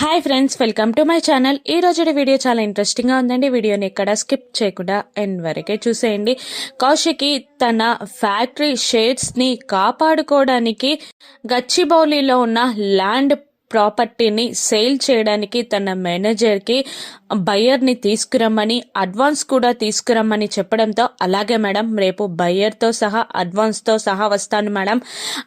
Hi friends welcome to my channel. ఈ రోజు video చాలా ఇంట్రెస్టింగ్గా ఉందండి. వీడియోని ఎక్కడ స్కిప్ చేయకుండా ఎండ్ వరకే చూసేయండి. కౌశికి తన ఫ్యాక్టరీ షేర్స్ని కాపాడుకోవడానికి గచ్చిబౌలిలో ఉన్న ల్యాండ్ ప్రాపర్టీని సేల్ చేయడానికి తన మేనేజర్కి బయ్యర్ని తీసుకురమ్మని అడ్వాన్స్ కూడా తీసుకురమ్మని చెప్పడంతో అలాగే మేడం రేపు బయ్యర్తో సహా అడ్వాన్స్తో సహా వస్తాను మేడం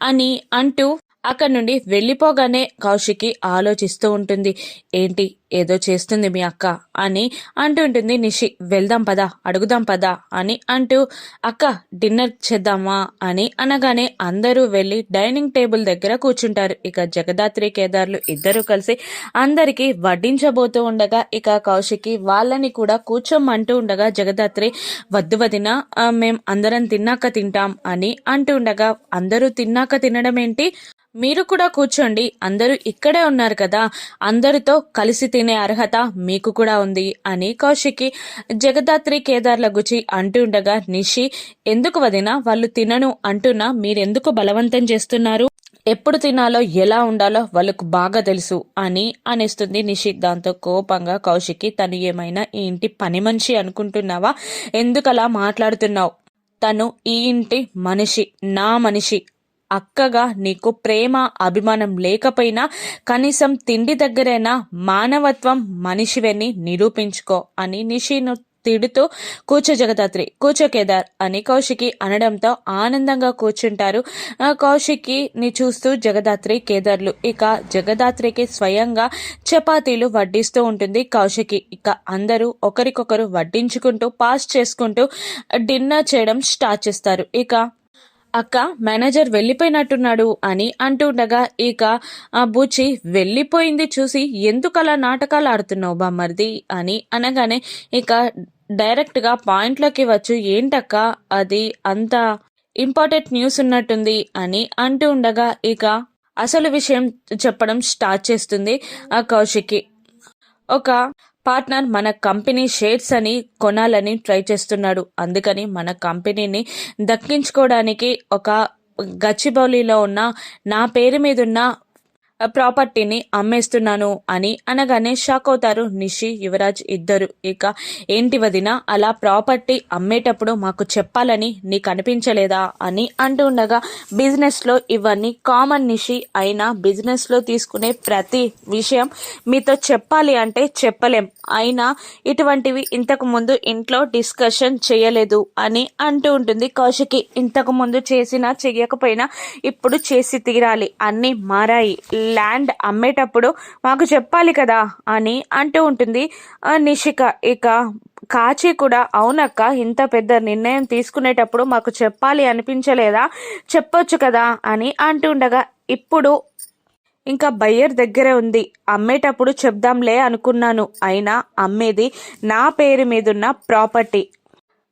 అని అంటూ అక్కడి నుండి వెళ్ళిపోగానే కౌశికి ఆలోచిస్తూ ఉంటుంది. ఏంటి? ఏదో చేస్తుంది మీ అక్క అని అంటూ ఉంటుంది నిషి. వెళ్దాం పదా అడుగుదాం పదా అని అంటూ అక్క డిన్నర్ చేద్దామా అని అనగానే అందరూ వెళ్ళి డైనింగ్ టేబుల్ దగ్గర కూర్చుంటారు. ఇక జగదాత్రి కేదార్లు ఇద్దరూ కలిసి అందరికి వడ్డించబోతూ ఉండగా ఇక కౌశికి వాళ్ళని కూడా కూర్చోమంటూ ఉండగా జగదాత్రి వద్దు వదిన మేం అందరం తిన్నాక తింటాం అని అంటూ ఉండగా అందరూ తిన్నాక తినడం ఏంటి మీరు కూడా కూర్చోండి. అందరూ ఇక్కడే ఉన్నారు కదా. అందరితో కలిసి తినే అర్హత మీకు కూడా ఉంది అని కౌశికి జగదాత్రి కేదార్ల గుచి అంటుండగా నిషి ఎందుకు వదినా? వాళ్ళు తినను అంటున్నా మీరెందుకు బలవంతం చేస్తున్నారు? ఎప్పుడు తినాలో ఎలా ఉండాలో వాళ్ళకు బాగా తెలుసు అని అనేస్తుంది నిషి. దాంతో కోపంగా కౌశికి తను ఏమైనా ఈ ఇంటి పని మనిషి అనుకుంటున్నావా? ఎందుకలా మాట్లాడుతున్నావు? తను ఈ ఇంటి మనిషి నా మనిషి అక్కగా నీకు ప్రేమ అభిమానం లేకపోయినా కనీసం తిండి దగ్గరైనా మానవత్వం మనిషివని నిరూపించుకో అని నిషిను తిడుతూ కూచో జగదాత్రి. కూచో కేదార్ అని కౌశికి అనడంతో ఆనందంగా కూర్చుంటారు. కౌశికిని చూస్తూ జగదాత్రి కేదార్లు. ఇక జగదాత్రికి స్వయంగా చపాతీలు వడ్డిస్తూ ఉంటుంది కౌశికి. ఇక అందరూ ఒకరికొకరు వడ్డించుకుంటూ పాస్ చేసుకుంటూ డిన్నర్ చేయడం స్టార్ట్ చేస్తారు. ఇక అక్క మేనేజర్ వెళ్ళిపోయినట్టున్నాడు అని అంటుండగా ఇక ఆ బుచ్చి వెళ్ళిపోయింది చూసి ఎందుకలా నాటకాలు ఆడుతున్నావు బామ్మర్ది? అని అనగానే ఇక డైరెక్ట్గా పాయింట్లోకి వచ్చు. ఏంటక్క? అది అంత ఇంపార్టెంట్ న్యూస్ ఉన్నట్టుంది. అని అంటూ ఉండగా ఇక అసలు విషయం చెప్పడం స్టార్ట్ చేస్తుంది ఆ కౌశికి ఒక పార్ట్నర్ మన కంపెనీ షేర్స్ అని కొనాలని ట్రై చేస్తున్నాడు. అందుకని మన కంపెనీని దక్కించుకోవడానికి ఒక గచ్చిబౌలిలో ఉన్న నా పేరు మీద ఉన్న ప్రాపర్టీని అమ్మేస్తున్నాను అని అనగానే షాక్ అవుతారు నిషి యువరాజ్ ఇద్దరు. ఇక ఏంటి వదిన అలా ప్రాపర్టీ అమ్మేటప్పుడు మాకు చెప్పాలని నీకు అనిపించలేదా అని అంటూ ఉండగా బిజినెస్లో ఇవన్నీ కామన్ నిషి అయినా బిజినెస్లో తీసుకునే ప్రతి విషయం మీతో చెప్పాలి అంటే చెప్పలేం. అయినా ఇటువంటివి ఇంతకు ముందు ఇంట్లో డిస్కషన్ చేయలేదు అని అంటూ ఉంటుంది కౌశికి. ఇంతకు ముందు చేసినా చెయ్యకపోయినా ఇప్పుడు చేసి తీరాలి. అన్నీ మారాయి. ల్యాండ్ అమ్మేటప్పుడు మాకు చెప్పాలి కదా అని అంటూ ఉంటుంది. నిషిక ఇక కాచి కూడా అవునక్క ఇంత పెద్ద నిర్ణయం తీసుకునేటప్పుడు మాకు చెప్పాలి అనిపించలేదా? చెప్పొచ్చు కదా అని అంటుండగా ఇప్పుడు ఇంకా బయ్యర్ దగ్గరే ఉంది. అమ్మేటప్పుడు చెప్దాంలే అనుకున్నాను. అయినా అమ్మేది నా పేరు మీదున్న ప్రాపర్టీ.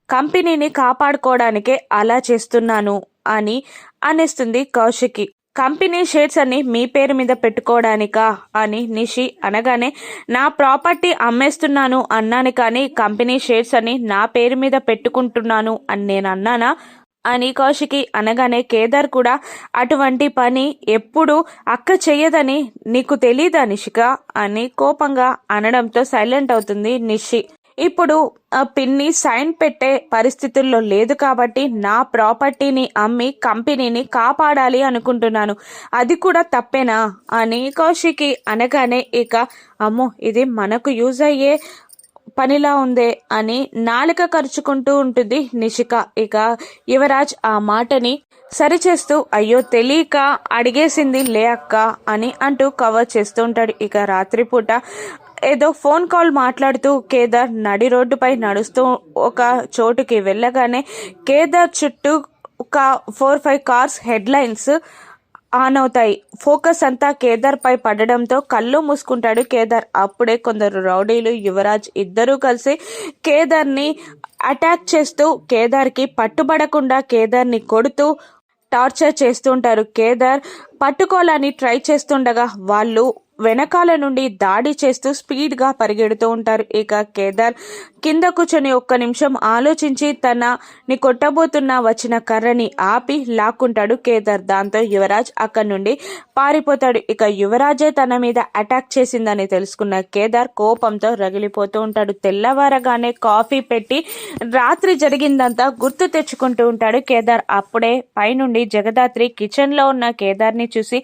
కంపెనీని కాపాడుకోవడానికే అలా చేస్తున్నాను అని అనేస్తుంది కౌశికి. కంపెనీ షేర్స్ అన్ని మీ పేరు మీద పెట్టుకోవడానికా అని నిషి అనగానే నా ప్రాపర్టీ అమ్మేస్తున్నాను అన్నాను కానీ కంపెనీ షేర్స్ అని నా పేరు మీద పెట్టుకుంటున్నాను అని నేను అన్నానా అని కౌశికి అనగానే కేదార్ కూడా అటువంటి పని ఎప్పుడు అక్క చెయ్యదని నీకు తెలీదా నిషిక అని కోపంగా అనడంతో సైలెంట్ అవుతుంది నిషి. ఇప్పుడు పిన్ని సైన్ పెట్టే పరిస్థితుల్లో లేదు కాబట్టి నా ప్రాపర్టీని అమ్మి కంపెనీని కాపాడాలి అనుకుంటున్నాను. అది కూడా తప్పేనా? అని కౌశికి అనగానే ఇక అమ్మో ఇది మనకు యూజ్ అయ్యే పనిలా ఉందే అని నాలుక ఖర్చుకుంటూ ఉంటుంది నిషిక. ఇక యువరాజ్ ఆ మాటని సరిచేస్తూ అయ్యో తెలియక అడిగేసింది లే అక్క అని అంటూ కవర్ చేస్తూ ఉంటాడు. ఇక రాత్రిపూట ఏదో ఫోన్ కాల్ మాట్లాడుతూ కేదార్ నడి రోడ్డుపై నడుస్తూ ఒక చోటుకి వెళ్ళగానే కేదార్ చుట్టూ ఒక four five cars headlines on అవుతాయి. ఫోకస్ అంతా కేదార్ పై పడడంతో కళ్ళు మూసుకుంటాడు కేదార్. అప్పుడే కొందరు రౌడీలు యువరాజ్ ఇద్దరూ కలిసి కేదార్ని అటాక్ చేస్తూ కేదార్కి పట్టుబడకుండా కేదార్ని కొడుతూ టార్చర్ చేస్తుంటారు. కేదార్ పట్టుకోవాలని ట్రై చేస్తుండగా వాళ్ళు వెనకాల నుండి దాడి చేస్తూ స్పీడ్గా పరిగెడుతూ ఉంటారు. ఇక కేదార్ కింద కూర్చొని ఒక్క నిమిషం ఆలోచించి తనని కొట్టబోతున్న వచ్చిన కర్రని ఆపి లాక్కుంటాడు కేదార్. దాంతో యువరాజ్ అక్కడి నుండి పారిపోతాడు. ఇక యువరాజే తన మీద అటాక్ చేసిందని తెలుసుకున్న కేదార్ కోపంతో రగిలిపోతూ ఉంటాడు. తెల్లవారగానే కాఫీ పెట్టి రాత్రి జరిగిందంతా గుర్తు తెచ్చుకుంటూ ఉంటాడు కేదార్. అప్పుడే పైనుండి జగదాత్రి కిచెన్లో ఉన్న కేదార్ని చూసి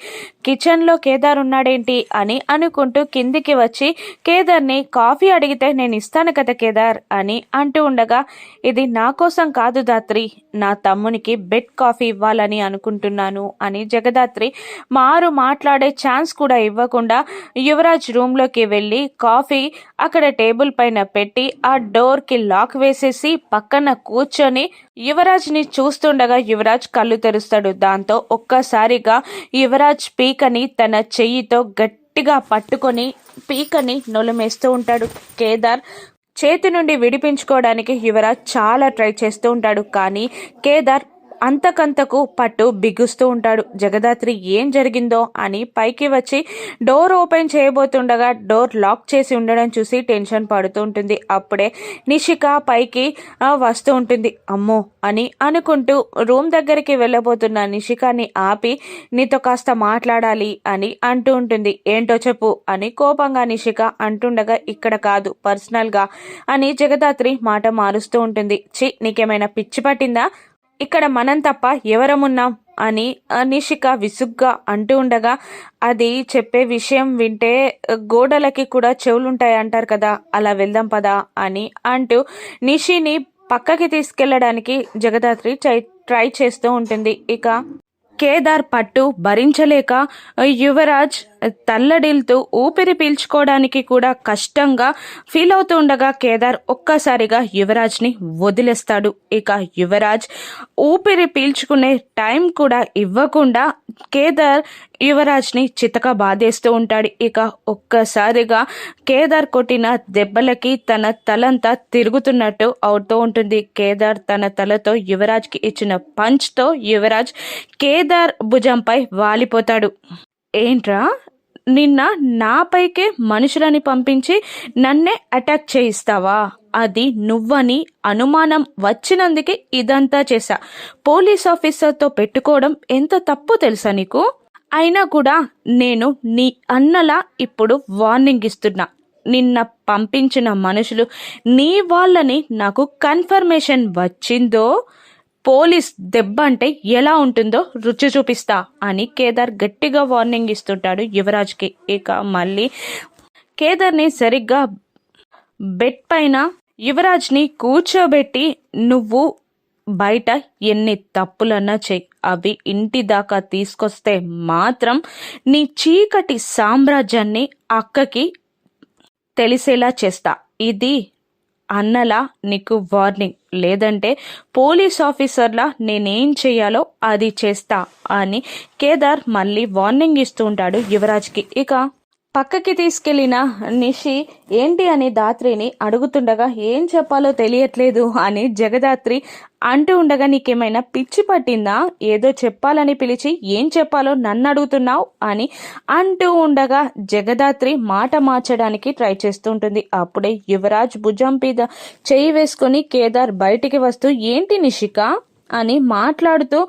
కిచెన్లో కేదార్ ఉన్నాడేంటి? అని అని అనుకుంటూ కిందికి వచ్చి కేదార్ని కాఫీ అడిగితే నేను ఇస్తాను కదా కేదార్ అని అంటూ ఉండగా ఇది నా కోసం కాదు దాత్రి నా తమ్మునికి బెడ్ కాఫీ ఇవ్వాలని అనుకుంటున్నాను అని జగదాత్రి మారు మాట్లాడే ఛాన్స్ కూడా ఇవ్వకుండా యువరాజ్ రూమ్లోకి వెళ్ళి కాఫీ అక్కడ టేబుల్ పైన పెట్టి ఆ డోర్కి లాక్ వేసేసి పక్కన కూర్చొని యువరాజ్ని చూస్తుండగా యువరాజ్ కళ్ళు తెరుస్తాడు. దాంతో ఒక్కసారిగా యువరాజ్ పీకని తన చెయ్యితో గట్టిగా పట్టుకొని పీకని నొలమేస్తూ ఉంటాడు. కేదార్ చేతి నుండి విడిపించుకోవడానికి యువరాజ్ చాలా ట్రై చేస్తూ ఉంటాడు. కానీ కేదార్ అంతకంతకు పట్టు బిగుస్తూ ఉంటాడు. జగదాత్రి ఏం జరిగిందో అని పైకి వచ్చి డోర్ ఓపెన్ చేయబోతుండగా డోర్ లాక్ చేసి ఉండడం చూసి టెన్షన్ పడుతూ ఉంటుంది. అప్పుడే నిషిక పైకి వస్తూ ఉంటుంది. అమ్మో! అని అనుకుంటూ రూమ్ దగ్గరికి వెళ్ళబోతున్న నిషికాని ఆపి నీతో కాస్త మాట్లాడాలి అని అంటూ ఉంటుంది. ఏంటో చెప్పు అని కోపంగా నిషిక అంటుండగా ఇక్కడ కాదు పర్సనల్గా అని జగదాత్రి మాట మారుస్తూ ఉంటుంది. చి నీకేమైనా పిచ్చి పట్టిందా? ఇక్కడ మనం తప్ప ఎవరమున్నాం? అని నిషిక విసుగ్గా అంటూ ఉండగా అది చెప్పే విషయం వింటే గోడలకి కూడా చెవులుంటాయి అంటారు కదా అలా వెళ్దాం పదా అని అంటూ నిషిని పక్కకి తీసుకెళ్ళడానికి జగదాత్రి ట్రై ట్రై చేస్తూ ఉంటుంది. ఇక కేదార్ పట్టు భరించలేక యువరాజ్ తల్లడిల్తూ ఊపిరి పీల్చుకోవడానికి కూడా కష్టంగా ఫీల్ అవుతూ ఉండగా కేదార్ ఒక్కసారిగా యువరాజ్ని వదిలేస్తాడు. ఇక యువరాజ్ ఊపిరి పీల్చుకునే టైం కూడా ఇవ్వకుండా కేదార్ యువరాజ్ని చితక బాధేస్తూ ఉంటాడు. ఇక ఒక్కసారిగా కేదార్ కొట్టిన దెబ్బలకి తన తలంతా తిరుగుతున్నట్టు అవుతూ ఉంటుంది. కేదార్ తన తలతో యువరాజ్కి ఇచ్చిన పంచ్తో యువరాజ్ కేదార్ భుజంపై వాలిపోతాడు. ఏంట్రా? నిన్న నాపైకే మనుషులని పంపించి నన్నే అటాక్ చేయిస్తావా? అది నువ్వని అనుమానం వచ్చినందుకే ఇదంతా చేశా. పోలీస్ ఆఫీసర్తో పెట్టుకోవడం ఎంత తప్పు తెలుసా నీకు? అయినా కూడా నేను నీ అన్నలా ఇప్పుడు వార్నింగ్ ఇస్తున్నా. నిన్న పంపించిన మనుషులు నీ వాళ్ళని నాకు కన్ఫర్మేషన్ వచ్చిందో పోలీస్ దెబ్బ అంటే ఎలా ఉంటుందో రుచి చూపిస్తా అని కేదార్ గట్టిగా వార్నింగ్ ఇస్తుంటాడు యువరాజ్కి. ఇక మళ్ళీ కేదార్ని సరిగ్గా బెడ్ పైన యువరాజ్ని కూర్చోబెట్టి నువ్వు బయట ఎన్ని తప్పులన్నా చెయ్యి అవి ఇంటి దాకా తీసుకొస్తే మాత్రం నీ చీకటి సామ్రాజ్యాన్ని అక్కకి తెలిసేలా చేస్తా. ఇది అన్నలా నీకు వార్నింగ్ లేదంటే పోలీస్ ఆఫీసర్లా నేనేం చేయాలో అది చేస్తా అని కేదార్ మళ్ళీ వార్నింగ్ ఇస్తూ ఉంటాడు యువరాజ్కి. ఇక పక్కకి తీసుకెళ్ళిన నిషి ఏంటి? అని దాత్రిని అడుగుతుండగా ఏం చెప్పాలో తెలియట్లేదు అని జగదాత్రి అంటూ ఉండగా నీకేమైనా పిచ్చి పట్టిందా? ఏదో చెప్పాలని పిలిచి ఏం చెప్పాలో నన్ను అడుగుతున్నావు? అని అంటూ ఉండగా జగదాత్రి మాట మార్చడానికి ట్రై చేస్తూ ఉంటుంది అప్పుడే యువరాజ్ భుజం మీద చేయి వేసుకుని కేదార్ బయటికి వస్తూ ఏంటి నిషిక? అని మాట్లాడుతూ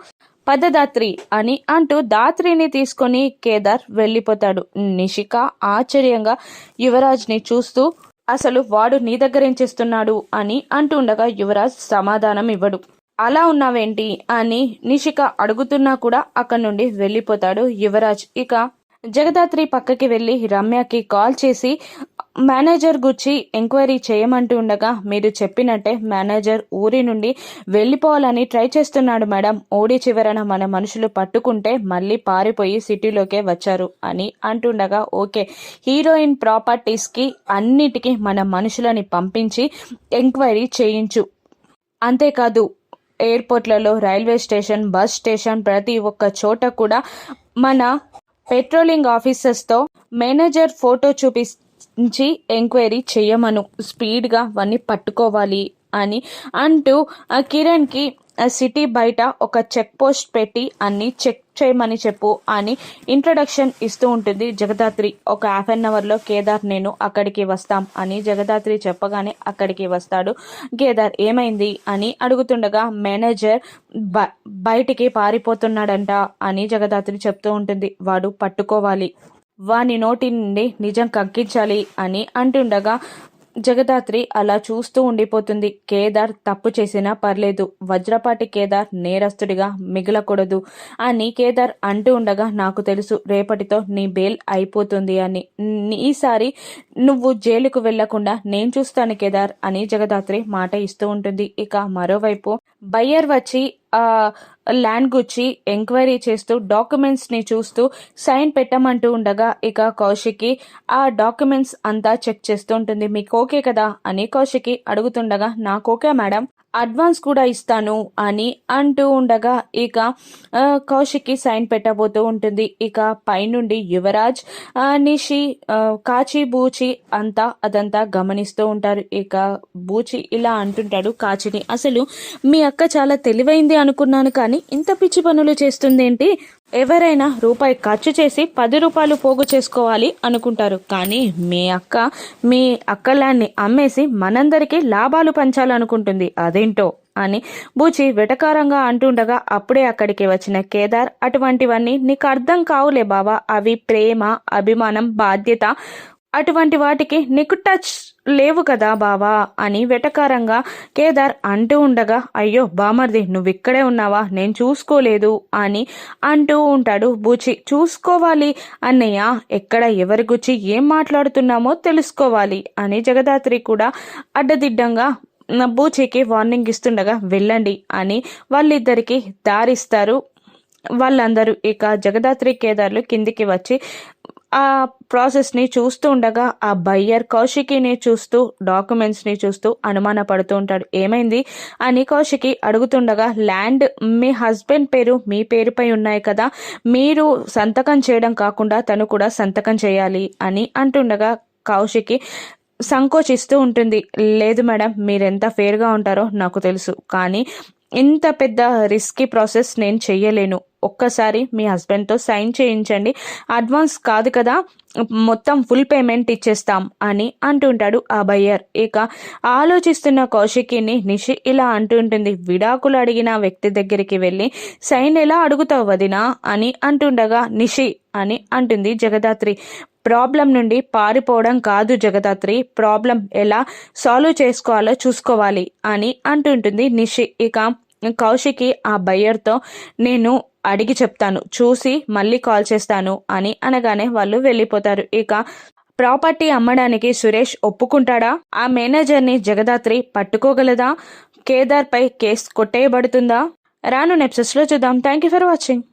పదదాత్రి అని అంటూ దాత్రిని తీసుకొని కేదార్ వెళ్ళిపోతాడు. నిషిక ఆశ్చర్యంగా యువరాజ్ని చూస్తూ అసలు వాడు నీ దగ్గరేం చేస్తున్నాడు? అని అంటుండగా యువరాజ్ సమాధానం ఇవ్వడు. అలా ఉన్నావేంటి? అని నిషిక అడుగుతున్నా కూడా అక్కడి నుండి వెళ్ళిపోతాడు యువరాజ్. ఇక జగదాత్రి పక్కకి వెళ్ళి రమ్యకి కాల్ చేసి మేనేజర్ గురించి ఎంక్వైరీ చేయమంటూ ఉండగా మీరు చెప్పినట్టే మేనేజర్ ఊరి నుండి వెళ్ళిపోవాలని ట్రై చేస్తున్నాడు మేడం. ఓడి చివరన మన మనుషులు పట్టుకుంటే మళ్ళీ పారిపోయి సిటీలోకే వచ్చారు అని అంటుండగా ఓకే హీరోయిన్ ప్రాపర్టీస్కి అన్నిటికీ మన మనుషులని పంపించి ఎంక్వైరీ చేయించు. అంతేకాదు ఎయిర్పోర్ట్లలో రైల్వే స్టేషన్ బస్ స్టేషన్ ప్రతి ఒక్క చోట కూడా మన పెట్రోలింగ్ ఆఫీసర్స్తో మేనేజర్ ఫోటో నుంచి ఎంక్వైరీ చేయమను. స్పీడ్గా అవన్నీ పట్టుకోవాలి అని అంటూ ఆ కిరణ్కి ఆ సిటీ బయట ఒక చెక్ పోస్ట్ పెట్టి అన్ని చెక్ చేయమని చెప్పు అని ఇంట్రడక్షన్ ఇస్తూ ఉంటుంది జగదాత్రి. ఒక హాఫ్ అన్ అవర్లో కేదార్ నేను అక్కడికి వస్తాం అని జగదాత్రి చెప్పగానే అక్కడికి వస్తాడు. కేదార్ ఏమైంది? అని అడుగుతుండగా మేనేజర్ బ బయటికి పారిపోతున్నాడంట అని జగదాత్రి చెప్తూ ఉంటుంది. వాడు పట్టుకోవాలి వాని నోటి నుండి నిజం కక్కించాలి అని అంటుండగా జగదాత్రి అలా చూస్తూ ఉండిపోతుంది. కేదార్ తప్పు చేసినా పర్లేదు. వజ్రపాటి కేదార్ నేరస్తుడిగా మిగలకూడదు అని కేదార్ అంటూ ఉండగా నాకు తెలుసు రేపటితో నీ బెయిల్ అయిపోతుంది అని. ఈసారి నువ్వు జైలుకు వెళ్ళకుండా నేను చూస్తాను కేదార్ అని జగదాత్రి మాట ఇస్తూ ఉంటుంది. ఇక మరోవైపు బయ్యర్ వచ్చి ల్యాండ్ గుచ్చి ఎంక్వైరీ చేస్తూ డాక్యుమెంట్స్ని చూస్తూ సైన్ పెట్టమంటూ ఉండగా ఇక కౌశికి ఆ డాక్యుమెంట్స్ అంతా చెక్ చేస్తూ ఉంటుంది. మీకు ఓకే కదా? అని కౌశికి అడుగుతుండగా నాకు ఓకే మేడం. అడ్వాన్స్ కూడా ఇస్తాను అని అంటూ ఉండగా ఇక కౌశిక్కి సైన్ పెట్టబోతూ ఉంటుంది. ఇక పైనుండి యువరాజ్ నిషి కాచి బూచి అంతా అదంతా గమనిస్తూ ఉంటారు. ఇక బూచి ఇలా అంటుంటాడు కాచిని అసలు మీ అక్క చాలా తెలివైంది అనుకున్నాను కానీ ఇంత పిచ్చి పనులు చేస్తుందేంటి? ఎవరైనా రూపాయి ఖర్చు చేసి పది రూపాయలు పోగు చేసుకోవాలి అనుకుంటారు. కానీ మీ అక్క మీ అక్కలాన్ని అమ్మేసి మనందరికీ లాభాలు పంచాలనుకుంటుంది. అదేంటో అని బూచి వెటకారంగా అంటుండగా అప్పుడే అక్కడికి వచ్చిన కేదార్ అటువంటివన్నీ నీకు అర్థం కావులే బావా. అవి ప్రేమ అభిమానం బాధ్యత అటువంటి వాటికి నీకు టచ్ లేవు కదా బావా అని వెటకారంగా కేదార్ అంటూ ఉండగా అయ్యో బామర్ది నువ్వు ఇక్కడే ఉన్నావా? నేను చూసుకోలేదు అని అంటూ ఉంటాడు బూచి. చూసుకోవాలి అన్నయ్య ఎక్కడ ఎవరి గుచ్చి ఏం మాట్లాడుతున్నామో తెలుసుకోవాలి అని జగదాత్రి కూడా అడ్డదిడ్డంగా నా బూచికి వార్నింగ్ ఇస్తుండగా వెళ్ళండి అని వాళ్ళిద్దరికి దారిస్తారు. వాళ్ళందరూ ఇక జగదాత్రి కేదార్లు కిందికి వచ్చి ఆ ప్రాసెస్ని చూస్తూ ఉండగా ఆ బయ్యర్ కౌశికిని చూస్తూ డాక్యుమెంట్స్ని చూస్తూ అనుమాన పడుతూ ఉంటాడు. ఏమైంది? అని కౌశికి అడుగుతుండగా ల్యాండ్ మీ హస్బెండ్ పేరు మీ పేరుపై ఉన్నాయి కదా. మీరు సంతకం చేయడం కాకుండా తను కూడా సంతకం చేయాలి అని అంటుండగా కౌశికి సంకోచిస్తూ ఉంటుంది. లేదు మేడం మీరెంత ఫేర్గా ఉంటారో నాకు తెలుసు. కానీ ఇంత పెద్ద రిస్కీ ప్రాసెస్ నేను చెయ్యలేను. ఒక్కసారి మీ హస్బెండ్తో సైన్ చేయించండి. అడ్వాన్స్ కాదు కదా మొత్తం ఫుల్ పేమెంట్ ఇచ్చేస్తాం అని అంటుంటాడు ఆ బయ్యర్. ఇక ఆలోచిస్తున్న కౌశికిని నిషి ఇలా అంటుంటుంది. విడాకులు అడిగిన వ్యక్తి దగ్గరికి వెళ్ళి సైన్ ఎలా అడుగుతావు వదినా? అని అంటుండగా నిషి అని అంటుంది జగదాత్రి. ప్రాబ్లం నుండి పారిపోవడం కాదు జగదాత్రి. ప్రాబ్లం ఎలా సాల్వ్ చేసుకోవాలో చూసుకోవాలి అని అంటుంటుంది నిషి. ఇక కౌశికి ఆ బయ్యర్తో నేను అడిగి చెప్తాను చూసి మళ్ళీ కాల్ చేస్తాను అని అనగానే వాళ్ళు వెళ్ళిపోతారు. ఇక ప్రాపర్టీ అమ్మడానికి సురేష్ ఒప్పుకుంటాడా? ఆ మేనేజర్ని జగదాత్రి పట్టుకోగలదా? కేదార్ పై కేసు కొట్టేయబడుతుందా? రాను నెప్సెస్లో చూద్దాం. Thank you for watching.